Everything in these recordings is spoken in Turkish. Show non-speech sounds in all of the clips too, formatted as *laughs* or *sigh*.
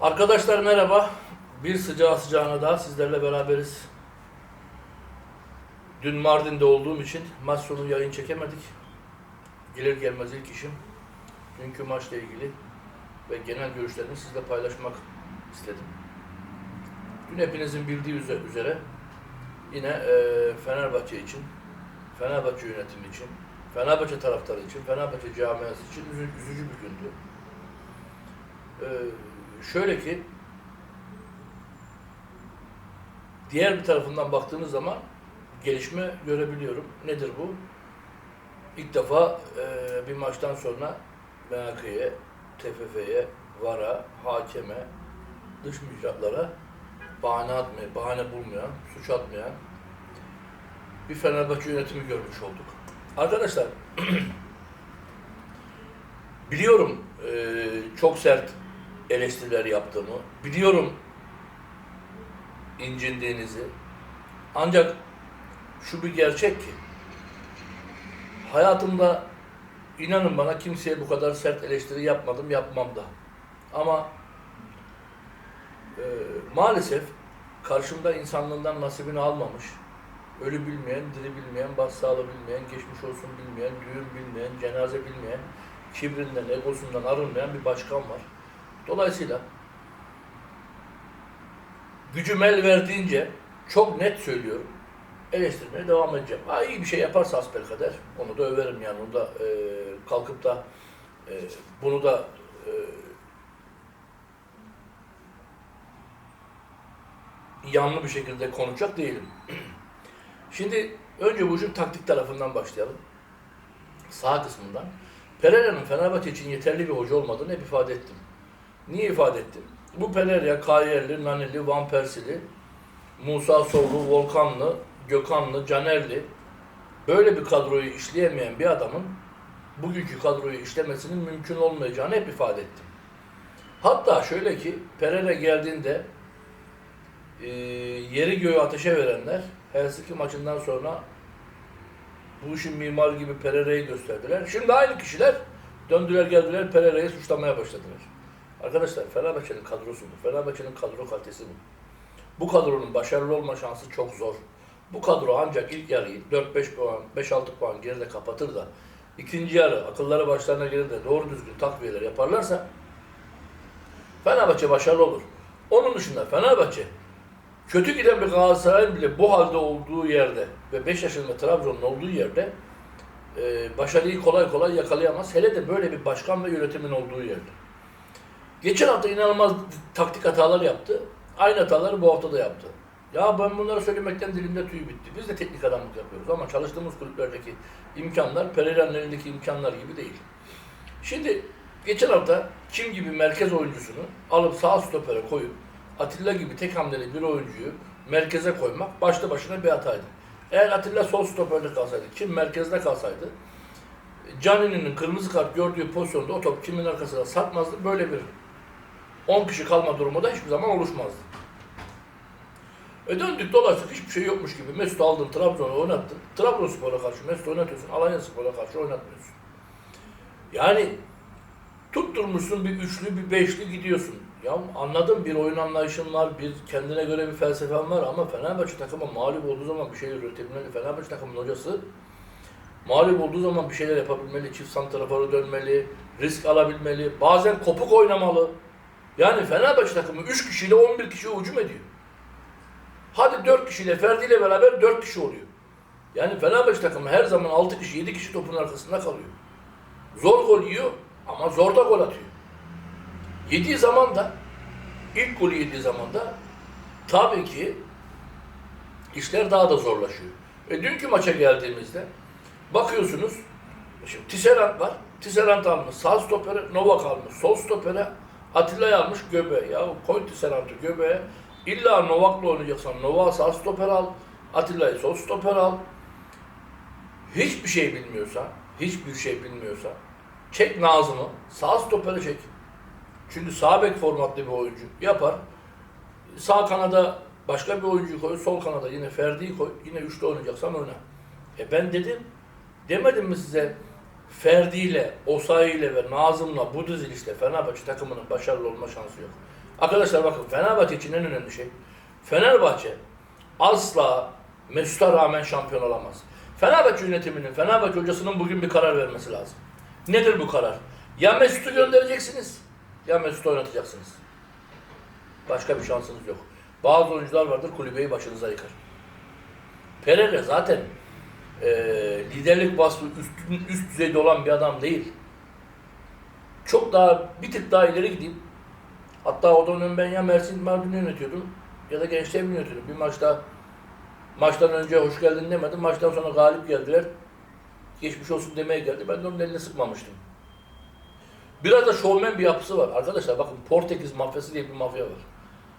Arkadaşlar merhaba. Bir sıcağı sıcağına daha sizlerle beraberiz. Dün Mardin'de olduğum için maç sonu yayın çekemedik. Gelir gelmez ilk işim dünkü maçla ilgili ve genel görüşlerimi sizle paylaşmak istedim. Dün hepinizin bildiği üze- üzere yine eee, Fenerbahçe için, Fenerbahçe yönetimi için, Fenerbahçe taraftarı için, Fenerbahçe camiası için üzü- üzücü bir gündü. Eee, şöyle ki diğer bir tarafından baktığınız zaman gelişme görebiliyorum. Nedir bu? İlk defa eee, bir maçtan sonra MHK'ye, TFF'ye, VAR'a, hakeme, dış mihraklara bahane atmayan, bahane bulmayan, suç atmayan bir Fenerbahçe yönetimi görmüş olduk. Arkadaşlar *clears throat* biliyorum eee, çok sert eleştiriler yaptığımı, biliyorum incindiğinizi. Ancak şu bir gerçek ki hayatımda inanın bana kimseye bu kadar sert eleştiri yapmadım, yapmam da. Ama e, maalesef karşımda insanlığından nasibini almamış, ölü bilmeyen, diri bilmeyen, başsağlığı bilmeyen, geçmiş olsun bilmeyen, düğün bilmeyen, cenaze bilmeyen, kibrinden, egosundan arınmayan bir başkan var. Dolayısıyla gücüm el verdiğince çok net söylüyorum. Eleştirmeye devam edeceğim. Ha iyi bir şey yaparsa asbelkader onu da överim yani. Onu da e, kalkıp da e, bunu da e, yanlı bir şekilde konuşacak değilim. *clears throat* Şimdi önce bu işin taktik tarafından başlayalım. Sağ kısmından. Pereira'nın Fenerbahçe için yeterli bir hoca olmadığını hep ifade ettim. Niye ifade ettim? Bu Pereira, Kayerli, Naneli, Van Persili, Musa Soğlu, Volkanlı, Gökhanlı, Canerli böyle bir kadroyu işleyemeyen bir adamın bugünkü kadroyu işlemesinin mümkün olmayacağını hep ifade ettim. Hatta şöyle ki Pereira geldiğinde e, yeri göğü ateşe verenler Helsinki maçından sonra bu işin mimarı gibi Pereira'yı gösterdiler. Şimdi aynı kişiler döndüler geldiler Pereira'yı suçlamaya başladılar. Arkadaşlar Fenerbahçe'nin kadrosu bu. Fenerbahçe'nin kadro kalitesi bu. Bu kadronun başarılı olma şansı çok zor. Bu kadro ancak ilk yarıyı 4-5 puan, 5-6 puan geride kapatır da ikinci yarı akılları başlarına gelir de doğru düzgün takviyeler yaparlarsa Fenerbahçe başarılı olur. Onun dışında Fenerbahçe kötü giden bir Galatasaray'ın bile bu halde olduğu yerde ve 5 yaşında Trabzon'un olduğu yerde e, başarıyı kolay kolay yakalayamaz. Hele de böyle bir başkan ve yönetimin olduğu yerde. Geçen hafta inanılmaz taktik hatalar yaptı. Aynı hataları bu hafta da yaptı. Ya ben bunları söylemekten dilimde tüy bitti. Biz de teknik adamlık yapıyoruz ama çalıştığımız kulüplerdeki imkanlar Pereira'nın elindeki imkanlar gibi değil. Şimdi geçen hafta kim gibi merkez oyuncusunu alıp sağ stopere koyup Atilla gibi tek hamleli bir oyuncuyu merkeze koymak başlı başına bir hataydı. Eğer Atilla sol stoperde kalsaydı, kim merkezde kalsaydı Canini'nin kırmızı kart gördüğü pozisyonda o top kimin arkasına sarkmazdı. Böyle bir 10 kişi kalma durumu da hiçbir zaman oluşmazdı. E döndük dolaştık hiçbir şey yokmuş gibi. Mesut'u aldın Trabzon'a oynattın. Trabzonspor'a karşı Mesut'u oynatıyorsun. Alanya Spor'a karşı oynatmıyorsun. Yani tutturmuşsun bir üçlü bir beşli gidiyorsun. Ya anladım bir oyun anlayışın var, bir kendine göre bir felsefen var ama Fenerbahçe takımı mağlup olduğu zaman bir şeyler üretebilmeli. Fenerbahçe takımının hocası mağlup olduğu zaman bir şeyler yapabilmeli, çift santrafora dönmeli, risk alabilmeli, bazen kopuk oynamalı. Yani Fenerbahçe takımı 3 kişiyle 11 kişi hücum ediyor. Hadi 4 kişiyle Ferdi ile beraber 4 kişi oluyor. Yani Fenerbahçe takımı her zaman 6 kişi 7 kişi topun arkasında kalıyor. Zor gol yiyor ama zor da gol atıyor. Yediği zaman da ilk golü yediği zaman da tabii ki işler daha da zorlaşıyor. E dünkü maça geldiğimizde bakıyorsunuz şimdi Tisserand var. Tisserand almış. Sağ stopere Novak almış. Sol stopere Atilla'yı almış göbeğe. Ya koy Tisserand'ı göbeğe. İlla Novak'la oynayacaksan Novak'ı sağ stoper al. Atilla'yı sol stoper al. Hiçbir şey bilmiyorsa, hiçbir şey bilmiyorsa çek Nazım'ı sağ stopere çek. Çünkü sağ bek formatlı bir oyuncu yapar. Sağ kanada başka bir oyuncu koy, sol kanada yine Ferdi'yi koy. Yine üçlü oynayacaksan oyna. E ben dedim, demedim mi size Ferdi ile, Osayi ile ve Nazım'la bu dizilişle Fenerbahçe takımının başarılı olma şansı yok. Arkadaşlar bakın Fenerbahçe için en önemli şey. Fenerbahçe asla Mesut'a rağmen şampiyon olamaz. Fenerbahçe yönetiminin, Fenerbahçe hocasının bugün bir karar vermesi lazım. Nedir bu karar? Ya Mesut'u göndereceksiniz ya Mesut'u oynatacaksınız. Başka bir şansınız yok. Bazı oyuncular vardır kulübeyi başınıza yıkar. Pereira zaten e, liderlik vasfı üst, üst düzeyde olan bir adam değil. Çok daha bir tık daha ileri gideyim. Hatta o dönem ben ya Mersin Mardin'i yönetiyordum ya da gençliğimi yönetiyordum. Bir maçta maçtan önce hoş geldin demedim. Maçtan sonra galip geldiler. Geçmiş olsun demeye geldi. Ben de onun elini sıkmamıştım. Biraz da şovmen bir yapısı var. Arkadaşlar bakın Portekiz mafyası diye bir mafya var.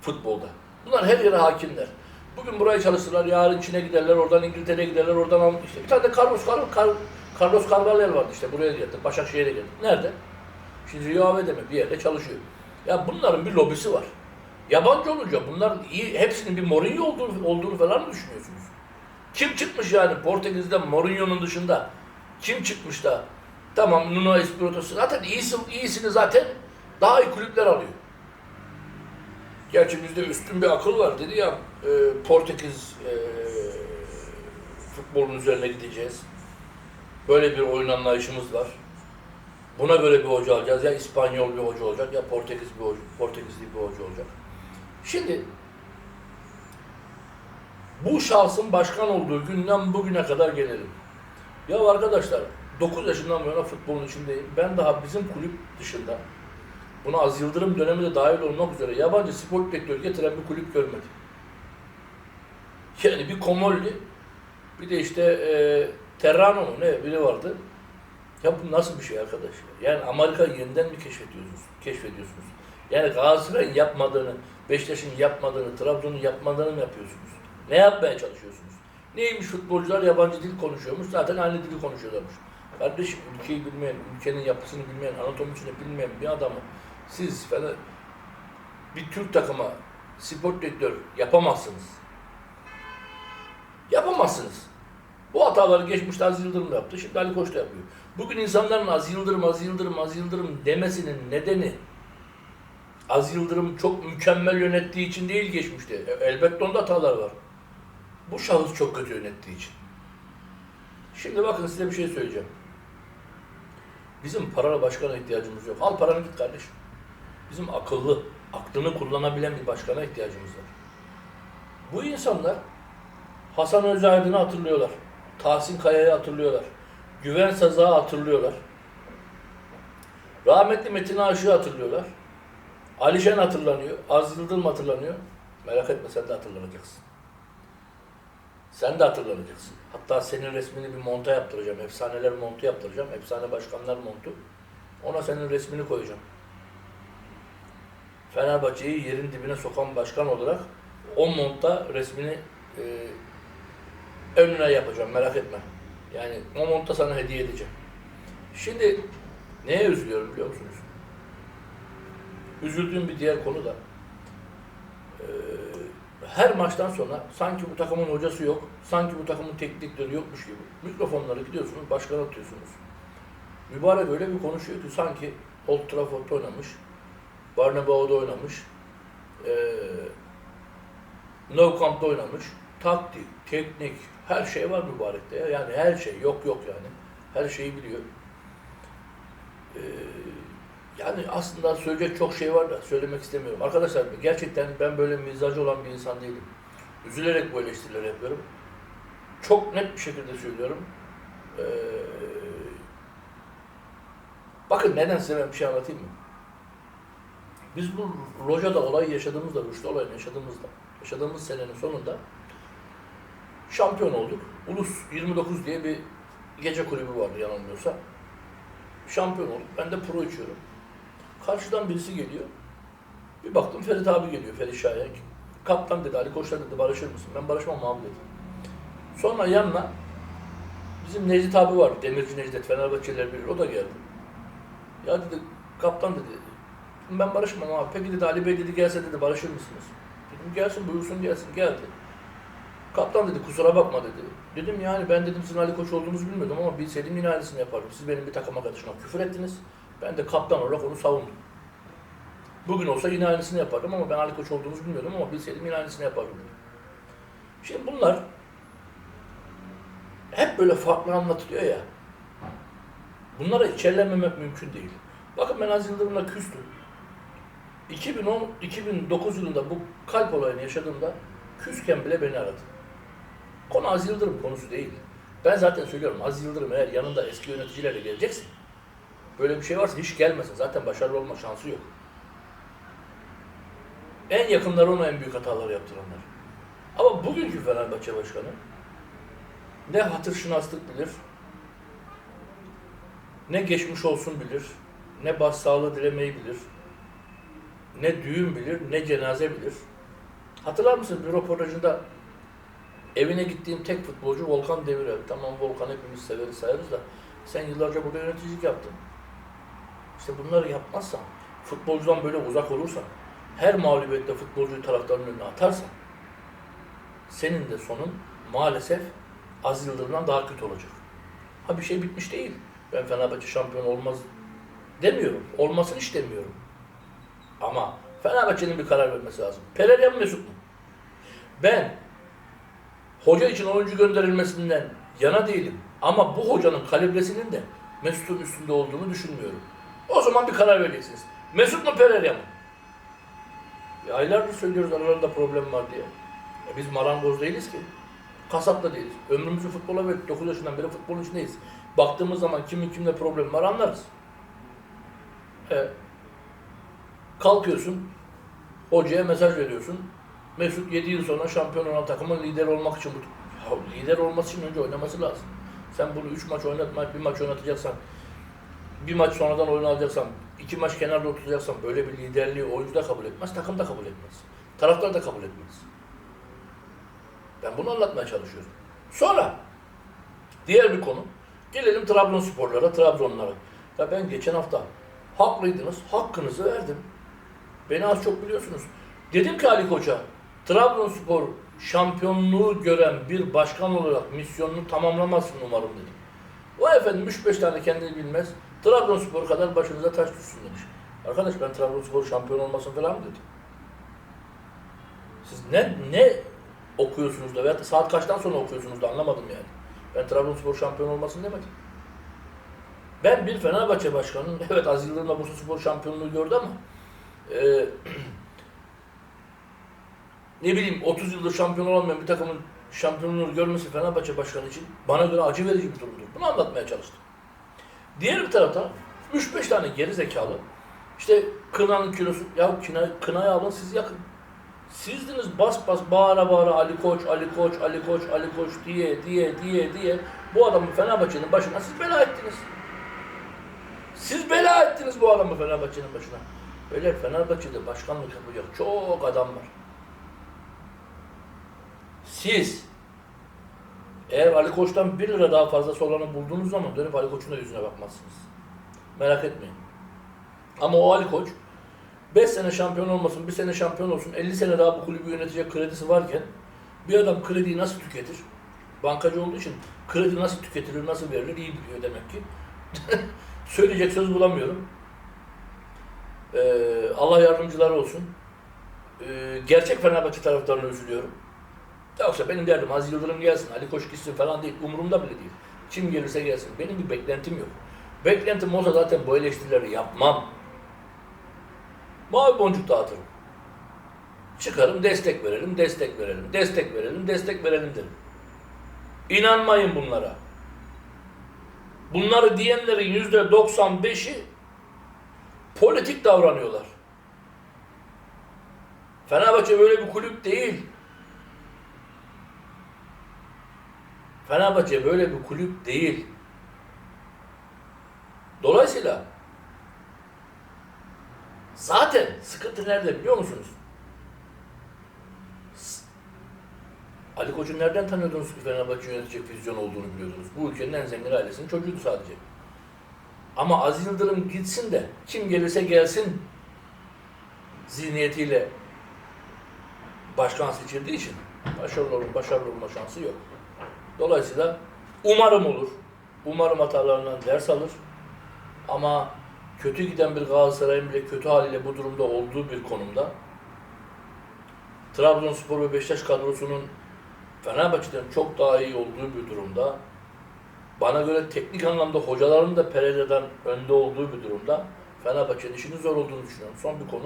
Futbolda. Bunlar her yere hakimler. Bugün burayı çalıştırırlar, yarın Çin'e giderler, oradan İngiltere'ye giderler, oradan işte bir tane de Carlos Car Car Carlos Carvalho vardı işte buraya geldi, Başakşehir'e geldi. Nerede? Şimdi Rio Ave'de mi? Bir yerde çalışıyor. Ya bunların bir lobisi var. Yabancı olunca bunlar iyi, hepsinin bir Mourinho olduğunu, olduğunu falan mı düşünüyorsunuz? Kim çıkmış yani Portekiz'de Mourinho'nun dışında? Kim çıkmış da? Tamam Nuno Espirito zaten iyisi, iyisini zaten daha iyi kulüpler alıyor. Gerçi bizde üstün bir akıl var dedi ya e, Portekiz e, futbolun üzerine gideceğiz. Böyle bir oyun anlayışımız var. Buna göre bir hoca alacağız. Ya İspanyol bir hoca olacak ya Portekiz bir hoca, Portekizli bir hoca olacak. Şimdi bu şahsın başkan olduğu günden bugüne kadar gelelim. Ya arkadaşlar 9 yaşından bu yana futbolun içindeyim. Ben daha bizim kulüp dışında buna Az Yıldırım dönemi de dahil olmak üzere yabancı spor direktörü getiren bir kulüp görmedim. Yani bir Komolli, bir de işte e, Terrano mu ne biri vardı. Ya bu nasıl bir şey arkadaş? ya? Yani Amerika'yı yeniden mi keşfediyorsunuz? Keşfediyorsunuz. Yani Galatasaray'ın yapmadığını, Beşiktaş'ın yapmadığını, Trabzon'un yapmadığını mı yapıyorsunuz? Ne yapmaya çalışıyorsunuz? Neymiş futbolcular yabancı dil konuşuyormuş, zaten aynı dili konuşuyorlarmış. Kardeşim ülkeyi bilmeyen, ülkenin yapısını bilmeyen, anatomisini bilmeyen bir adamı siz falan bir Türk takıma spor direktör yapamazsınız. Yapamazsınız. Bu hataları geçmişte Aziz Yıldırım da yaptı, şimdi Ali Koç da yapıyor. Bugün insanların Aziz Yıldırım, Aziz Yıldırım, Aziz Yıldırım demesinin nedeni Aziz Yıldırım çok mükemmel yönettiği için değil geçmişte. E, Elbette onda hatalar var. Bu şahıs çok kötü yönettiği için. Şimdi bakın size bir şey söyleyeceğim. Bizim paralı başkana ihtiyacımız yok. Al paranı git kardeşim. Bizim akıllı, aklını kullanabilen bir başkana ihtiyacımız var. Bu insanlar Hasan Özaydın'ı hatırlıyorlar. Tahsin Kaya'yı hatırlıyorlar. Güven Saza'yı hatırlıyorlar. Rahmetli Metin Aşık'ı hatırlıyorlar. Alişen hatırlanıyor. Aziz Yıldırım hatırlanıyor. Merak etme sen de hatırlanacaksın. Sen de hatırlanacaksın. Hatta senin resmini bir monta yaptıracağım. Efsaneler montu yaptıracağım. Efsane başkanlar montu. Ona senin resmini koyacağım. Fenerbahçe'yi yerin dibine sokan başkan olarak o montta resmini e, önüne yapacağım. Merak etme. Yani o montta sana hediye edeceğim. Şimdi neye üzülüyorum biliyor musunuz? Üzüldüğüm bir diğer konu da e, her maçtan sonra sanki bu takımın hocası yok, sanki bu takımın teknik direktörü yokmuş gibi mikrofonları gidiyorsunuz, başkan atıyorsunuz. Mübarek öyle bir konuşuyor ki sanki Old Trafford'da oynamış, Barnabao'da oynamış, e, Nou Camp'ta oynamış. Taktik, teknik, her şey var mübarekte ya. Yani her şey, yok yok yani. Her şeyi biliyor. E, yani aslında söyleyecek çok şey var da söylemek istemiyorum. Arkadaşlar gerçekten ben böyle mizacı olan bir insan değilim. Üzülerek bu eleştirileri yapıyorum. Çok net bir şekilde söylüyorum. Ee, bakın neden size ben bir şey anlatayım mı? Biz bu lojada olay yaşadığımızda, Rüştü olayını yaşadığımızda, yaşadığımız senenin sonunda şampiyon olduk. Ulus 29 diye bir gece kulübü vardı yanılmıyorsa. Şampiyon olduk. Ben de pro içiyorum. Karşıdan birisi geliyor. Bir baktım Ferit abi geliyor, Ferit Şahin. Kaptan dedi, Ali Koç'la dedi, barışır mısın? Ben barışmam abi dedi. Sonra yanına bizim Necdet abi var, Demirci Necdet, Fenerbahçeliler bilir, o da geldi. Ya dedi, kaptan dedi, ben barışmam abi. Peki dedi, Ali Bey dedi, gelse dedi, barışır mısınız? Dedim, gelsin buyursun gelsin, geldi. Kaptan dedi, kusura bakma dedi. Dedim yani ben dedim sizin Ali Koç olduğunuzu bilmiyordum ama bilseydim yine aynısını yapardım. Siz benim bir takım arkadaşıma küfür ettiniz. Ben de kaptan olarak onu savundum. Bugün olsa yine aynısını yapardım ama ben Ali Koç olduğumuzu bilmiyordum ama bilseydim yine aynısını yapardım. dedim. Şimdi bunlar hep böyle farklı anlatılıyor ya. Bunlara içerlenmemek mümkün değil. Bakın ben Aziz Yıldırım'la küstüm. 2010, 2009 yılında bu kalp olayını yaşadığımda küsken bile beni aradı. Konu Aziz Yıldırım konusu değil. Ben zaten söylüyorum Aziz Yıldırım eğer yanında eski yöneticilerle gelecekse böyle bir şey varsa hiç gelmesin. Zaten başarılı olma şansı yok. En yakınları ona en büyük hataları yaptıranlar. Ama bugünkü Fenerbahçe Başkanı ne hatır şınaslık bilir, ne geçmiş olsun bilir, ne başsağlığı dilemeyi bilir, ne düğün bilir, ne cenaze bilir. Hatırlar mısın bir röportajında evine gittiğim tek futbolcu Volkan Demirel. Tamam Volkan hepimiz severiz sayarız da sen yıllarca burada yöneticilik yaptın. İşte bunları yapmazsan, futbolcudan böyle uzak olursan, her mağlubiyette futbolcuyu taraftarın önüne atarsan, senin de sonun maalesef Aziz Yıldırım'dan daha kötü olacak. Ha bir şey bitmiş değil. Ben Fenerbahçe şampiyon olmaz demiyorum. Olmasını hiç demiyorum. Ama Fenerbahçe'nin bir karar vermesi lazım. Pereira mı Mesut mu? Ben hoca için oyuncu gönderilmesinden yana değilim. Ama bu hocanın kalibresinin de Mesut'un üstünde olduğunu düşünmüyorum. O zaman bir karar vereceksiniz. Mesut mu Pereira mı? Ya aylardır söylüyoruz aralarında problem var diye. E biz marangoz değiliz ki. Kasap da değiliz. Ömrümüzü futbola verdik. 9 yaşından beri futbolun içindeyiz. Baktığımız zaman kimin kimle problem var anlarız. E, kalkıyorsun, hocaya mesaj veriyorsun. Mesut 7 yıl sonra şampiyon olan takımın lider olmak için bu ya, lider olması için önce oynaması lazım. Sen bunu 3 maç oynatmayıp bir maç oynatacaksan, bir maç sonradan oyun alacaksan, iki maç kenarda oturacaksan böyle bir liderliği oyuncu da kabul etmez, takım da kabul etmez. Taraftar da kabul etmez. Ben bunu anlatmaya çalışıyorum. Sonra diğer bir konu. Gelelim Trabzonsporlara, Trabzonlara. Ya ben geçen hafta haklıydınız, hakkınızı verdim. Beni az çok biliyorsunuz. Dedim ki Ali Koç'a, Trabzonspor şampiyonluğu gören bir başkan olarak misyonunu tamamlamasın umarım dedim. O efendim 3-5 tane kendini bilmez, Trabzonspor kadar başınıza taş düşsün demiş. Arkadaş ben Trabzonspor şampiyon olmasın falan mı dedim. Siz ne ne okuyorsunuz da da saat kaçtan sonra okuyorsunuz da anlamadım yani. Ben Trabzonspor şampiyon olmasın demedim. Ben bir Fenerbahçe başkanının, *laughs* evet Aziz Yıldırım'la Bursa Spor şampiyonluğu gördü ama e, *clears throat* ne bileyim 30 yıldır şampiyon olamayan bir takımın şampiyonluğunu görmesi Fenerbahçe başkanı için bana göre acı verici bir durumdur. Bunu anlatmaya çalıştım. Diğer bir taraftan 3-5 tane geri zekalı işte kınanın kilosu, ya kına, kınayı alın siz yakın. Sizdiniz bas bas bağıra bağıra Ali Koç, Ali Koç, Ali Koç, Ali Koç diye diye diye diye bu adamı Fenerbahçe'nin başına siz bela ettiniz. Siz bela ettiniz bu adamı Fenerbahçe'nin başına. Böyle Fenerbahçe'de başkanlık yapacak çok adam var. Siz eğer Ali Koç'tan 1 lira daha fazla olanı bulduğunuz zaman dönüp Ali Koç'un da yüzüne bakmazsınız. Merak etmeyin. Ama o Ali Koç 5 sene şampiyon olmasın, 1 sene şampiyon olsun, 50 sene daha bu kulübü yönetecek kredisi varken bir adam krediyi nasıl tüketir? Bankacı olduğu için kredi nasıl tüketilir, nasıl verilir iyi biliyor demek ki. *laughs* Söyleyecek söz bulamıyorum. Ee, Allah yardımcıları olsun. Ee, gerçek Fenerbahçe taraftarına üzülüyorum. Yoksa benim derdim Aziz Yıldırım gelsin, Ali Koç gitsin falan değil. Umurumda bile değil. Kim gelirse gelsin. Benim bir beklentim yok. Beklentim olsa zaten bu eleştirileri yapmam. Mavi boncuk dağıtırım. Çıkarım destek verelim, destek verelim, destek verelim, destek verelim derim. İnanmayın bunlara. Bunları diyenlerin yüzde 95'i politik davranıyorlar. Fenerbahçe böyle bir kulüp değil. Fenerbahçe böyle bir kulüp değil. Dolayısıyla zaten sıkıntı nerede biliyor musunuz? Ali Koç'u nereden tanıyordunuz ki Fenerbahçe yönetecek vizyon olduğunu biliyordunuz. Bu ülkenin en zengin ailesinin çocuğuydu sadece. Ama Aziz Yıldırım gitsin de kim gelirse gelsin zihniyetiyle başkan seçildiği için başarılı olma, başarılı olma şansı yok. Dolayısıyla umarım olur. Umarım hatalarından ders alır. Ama kötü giden bir Galatasaray'ın bile kötü haliyle bu durumda olduğu bir konumda Trabzonspor ve Beşiktaş kadrosunun Fenerbahçe'den çok daha iyi olduğu bir durumda bana göre teknik anlamda hocaların da Pereira'dan önde olduğu bir durumda Fenerbahçe'nin işinin zor olduğunu düşünüyorum. Son bir konu.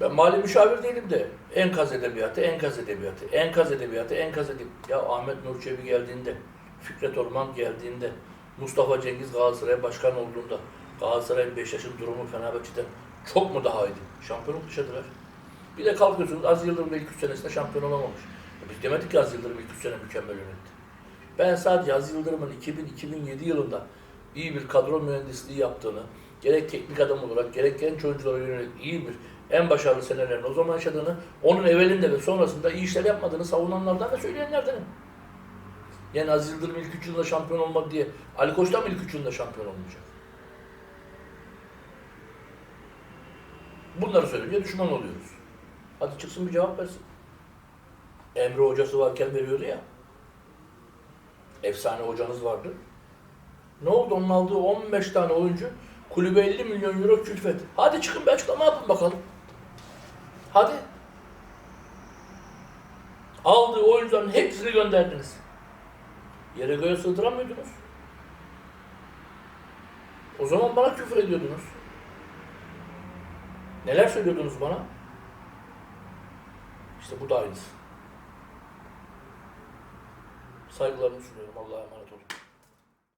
Ben mali müşavir değilim de enkaz edebiyatı, enkaz edebiyatı, enkaz edebiyatı, enkaz edebiyatı. Ya Ahmet Nur Çebi geldiğinde, Fikret Orman geldiğinde, Mustafa Cengiz Galatasaray'a başkan olduğunda Galatasaray'ın Beşiktaş'ın durumu Fenerbahçe'den çok mu daha iyiydi? Şampiyonluk yaşadılar. Bir de kalkıyorsunuz Aziz Yıldırım da ilk 3 senesinde şampiyon olamamış. Biz demedik ki Aziz Yıldırım ilk 3 sene mükemmel yönetti. Ben sadece Aziz Yıldırım'ın 2000-2007 yılında iyi bir kadro mühendisliği yaptığını, gerek teknik adam olarak gerek genç oyunculara yönelik iyi bir en başarılı senelerini o zaman yaşadığını, onun evvelinde ve sonrasında iyi işler yapmadığını savunanlardan ve söyleyenlerdenim. Yani Aziz Yıldırım ilk üç yılda şampiyon olmadı diye Ali Koç da mı ilk üç yılda şampiyon olmayacak? Bunları söyleyince düşman oluyoruz. Hadi çıksın bir cevap versin. Emre hocası varken veriyordu ya. Efsane hocanız vardı. Ne oldu onun aldığı 15 tane oyuncu kulübe 50 milyon euro külfet. Hadi çıkın bir açıklama yapın bakalım. Hadi. Aldığı oyuncuların hepsini gönderdiniz. Yere göğe sığdıramıyordunuz. O zaman bana küfür ediyordunuz. Neler söylüyordunuz bana? İşte bu da aynısı. Saygılarımı sunuyorum. Allah'a emanet olun.